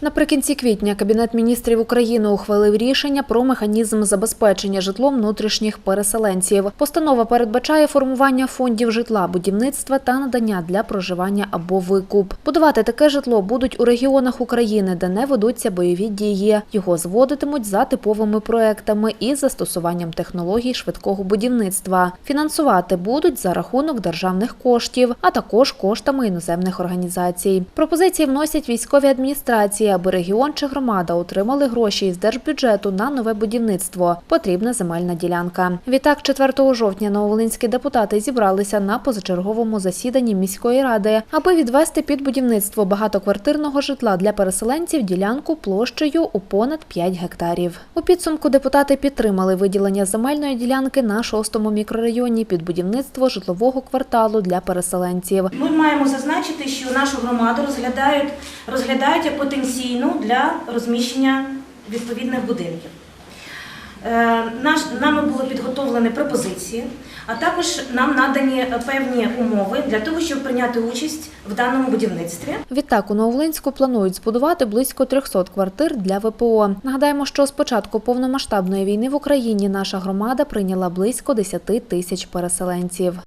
Наприкінці квітня Кабінет міністрів України ухвалив рішення про механізм забезпечення житлом внутрішніх переселенців. Постанова передбачає формування фондів житла, будівництва та надання для проживання або викуп. Будувати таке житло будуть у регіонах України, де не ведуться бойові дії. Його зводитимуть за типовими проектами із застосуванням технологій швидкого будівництва. Фінансувати будуть за рахунок державних коштів, а також коштами іноземних організацій. Пропозиції вносять військові адміністрації, аби регіон чи громада отримали гроші із держбюджету на нове будівництво. Потрібна земельна ділянка. Відтак, 4 жовтня нововолинські депутати зібралися на позачерговому засіданні міської ради, аби відвести під будівництво багатоквартирного житла для переселенців ділянку площею у понад 5 гектарів. У підсумку депутати підтримали виділення земельної ділянки на шостому мікрорайоні під будівництво житлового кварталу для переселенців. Ми маємо зазначити, що нашу громаду розглядають, розглядають як потенційну для розміщення відповідних будинків. Е, Наш, нами були підготовлені пропозиції, а також нам надані певні умови для того, щоб прийняти участь в даному будівництві. Відтак у Новолинську планують збудувати близько 300 квартир для ВПО. Нагадаємо, що з початку повномасштабної війни в Україні наша громада прийняла близько 10 тисяч переселенців.